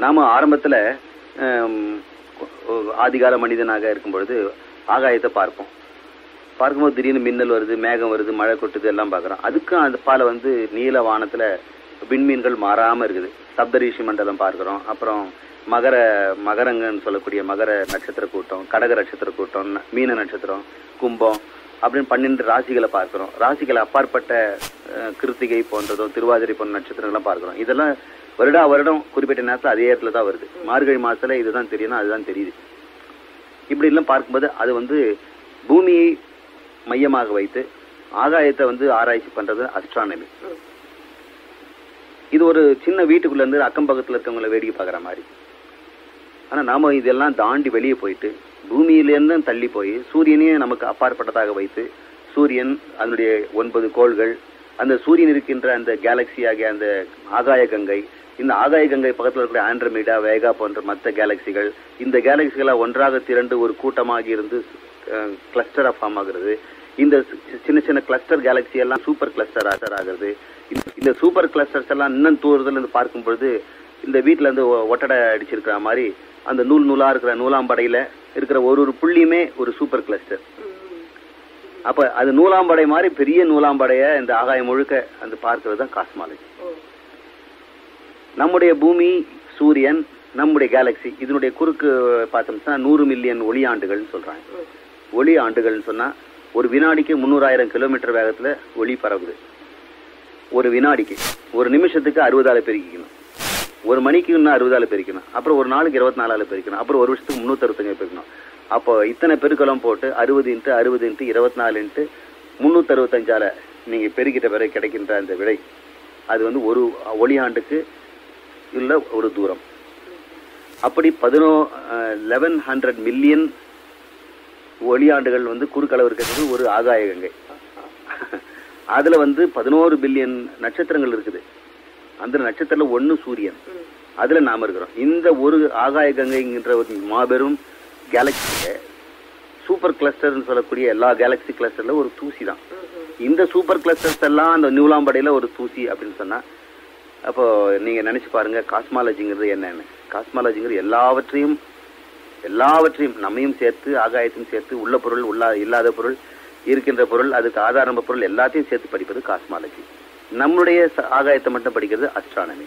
நாம ஆரம்பத்துல ஆதிகால மனிதனாக இருக்கும் பொழுது ஆகாயத்தை பார்ப்போம். பார்க்கும்போது திடீர்னு மின்னல் வருது மேகம் வருது மழை கொட்டுது எல்லாம் பார்க்குறோம். அதுக்கும் அந்த பால வந்து நீல வானத்துல விண்மீன்கள் மாறாமல் இருக்குது. சப்தரிஷி மண்டலம் பார்க்குறோம். அப்புறம் மகர மகரங்கன்னு சொல்லக்கூடிய மகர நட்சத்திர கூட்டம் கடக நட்சத்திர கூட்டம் மீன நட்சத்திரம் கும்பம் அப்படின்னு பன்னெண்டு ராசிகளை பார்க்கிறோம். ராசிகளை அப்பாற்பட்ட கிருத்திகை போன்றதும் திருவாதிரை போன்ற நட்சத்திரங்கள்லாம் பார்க்கிறோம். இதெல்லாம் வருடா வருடம் குறிப்பிட்ட நேரத்தில் அதே இடத்துல தான் வருது. மார்கழி மாசத்துல இதுதான் தெரியணும் அதுதான் தெரியுது. இப்படி எல்லாம் பார்க்கும்போது அது வந்து பூமியை மையமாக வைத்து ஆகாயத்தை வந்து ஆராய்ச்சி பண்றது அஸ்ட்ரானமி இது ஒரு சின்ன வீட்டுக்குள்ள இருந்து அக்கம் பக்கத்துல இருக்கவங்களை வேடிக்கை பார்க்குற மாதிரி. ஆனால் நாம் இதெல்லாம் தாண்டி வெளியே போயிட்டு பூமியிலேருந்து தள்ளி போய் சூரியனையே நமக்கு அப்பாற்பட்டதாக வைத்து சூரியன் அதனுடைய ஒன்பது கோள்கள் அந்த சூரியன் இருக்கின்ற அந்த கேலக்சி ஆகிய அந்த ஆகாய கங்கை இந்த ஆகாய கங்கை பக்கத்தில் இருக்கிற ஆண்ட்ரமீடா வேகா போன்ற மற்ற கேலக்சிகள் இந்த கேலக்சிகளை ஒன்றாக திரண்டு ஒரு கூட்டமாக இருந்து கிளஸ்டராக ஃபார்ம் ஆகுறது. இந்த சி- சின்ன சின்ன கிளஸ்டர் கேலக்சி எல்லாம் சூப்பர் கிளஸ்டர் ஆகிறது. இந்த- சூப்பர் கிளஸ்டர்ஸ் எல்லாம் இன்னும் தூரத்தில் இருந்து பார்க்கும் பொழுது இந்த வீட்டில் இருந்து ஒ- ஒட்டடை அடிச்சிருக்கிற மாதிரி அந்த நூல் நூலாக இருக்கிற நூலாம்படையில் இருக்கிற ஒரு ஒரு புள்ளியுமே ஒரு சூப்பர் கிளஸ்டர் அப்போ அது நூலாம்படை மாதிரி பெரிய நூலாம்படையை இந்த ஆகாயம் முழுக்க அந்த பார்க்கறது தான் காஸ்மாலஜி. நம்முடைய பூமி சூரியன் நம்முடைய கேலக்சி இதனுடைய குறுக்கு பார்த்தோம்னா நூறு மில்லியன் ஒளி ஆண்டுகள்னு சொல்கிறாங்க ஒளி ஆண்டுகள்னு சொன்னால் ஒரு வினாடிக்கு முந்நூறாயிரம் கிலோமீட்டர் வேகத்தில் ஒளி பரவுது. ஒரு வினாடிக்கு ஒரு நிமிஷத்துக்கு அறுபதால பெருக்கிக்கணும் ஒரு மணிக்கு இன்னும் அறுபதால பெருக்கணும். அப்புறம் ஒரு நாளுக்கு இருபத்தி நாலால பெருக்கணும். அப்புறம் ஒரு வருஷத்துக்கு முன்னூத்தி பெருக்கணும். அப்போ இத்தனை பெருக்கெல்லாம் போட்டு அறுபது இன்ட்டு அறுபது இன்ட்டு இருபத்தி நாலு இன்ட்டு முன்னூத்தி நீங்க பெருக்கிட்ட பிறகு கிடைக்கின்ற அந்த விடை அது வந்து ஒரு ஒளியாண்டுக்கு உள்ள ஒரு தூரம். அப்படி பதினோ லெவன் ஹண்ட்ரட் மில்லியன் ஒளியாண்டுகள் வந்து குறுக்களவு இருக்கிறது ஒரு ஆகாய கங்கை. அதுல வந்து பதினோரு பில்லியன் நட்சத்திரங்கள் இருக்குது. அந்த நட்சத்திரத்துல ஒண்ணு சூரியன். அதுல நாம இருக்கிறோம். இந்த ஒரு ஆகாய கங்கைங்கிற ஒரு மாபெரும் கேலக்சிய சூப்பர் கிளஸ்டர்னு சொல்லக்கூடிய எல்லா கேலக்சி கிளஸ்டர்ல ஒரு தூசி தான். இந்த சூப்பர் கிளஸ்டர்ஸ் எல்லாம் அந்த நியூலாம்படையில ஒரு தூசி அப்படின்னு சொன்னா அப்போ நீங்க நினைச்சு பாருங்க காஸ்மாலஜிங்கிறது என்னன்னு. காஸ்மாலஜிங்கிறது எல்லாவற்றையும் எல்லாவற்றையும் நம்மையும் சேர்த்து ஆகாயத்தையும் சேர்த்து உள்ள பொருள் உள்ள இல்லாத பொருள் இருக்கின்ற பொருள் அதுக்கு ஆதாரம்ப பொருள் எல்லாத்தையும் சேர்த்து படிப்பது காஸ்மாலஜி நம்முடைய ஆகாயத்தை மட்டும் படிக்கிறது அஸ்ட்ரானமி